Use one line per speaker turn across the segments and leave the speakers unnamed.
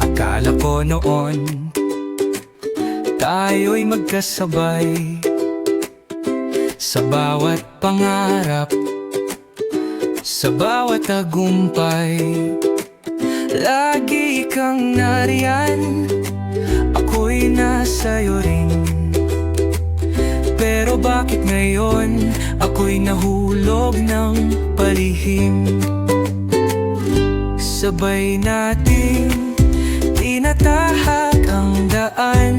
Akala ko noon Tayo'y magkasabay. Sa bawat pangarap Sa bawat tagumpay Lagi kang nariyan Nasa'yo rin. Pero bakit ngayon Ako'y nahulog ng palihim? Sabay nating tinatahak ang daan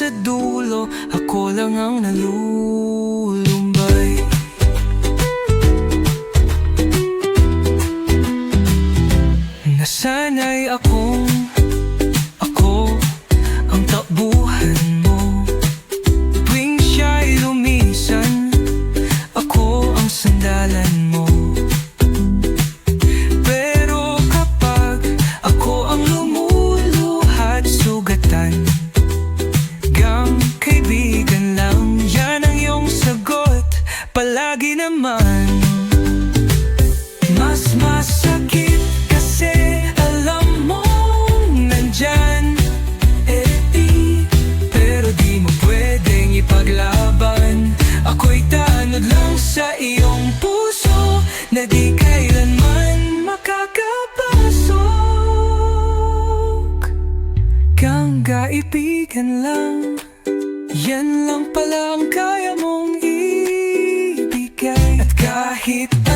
sa dulo, ako lang ang nalulumbay. Nasanay akong ako ang takbuhan mo. Tuwing siya'y lumisan, ako ang sandalan mo. Pero kapag ako ang lumuluhat sugatan naman. Mas masakit kasi alam mong nandyan. Eh di, pero di mo pwedeng ipaglaban. Ako'y tanod lang sa iyong puso Na di kailanman makakapasok Kang kaibigan lang. Yan lang pala ang kaya mong kahit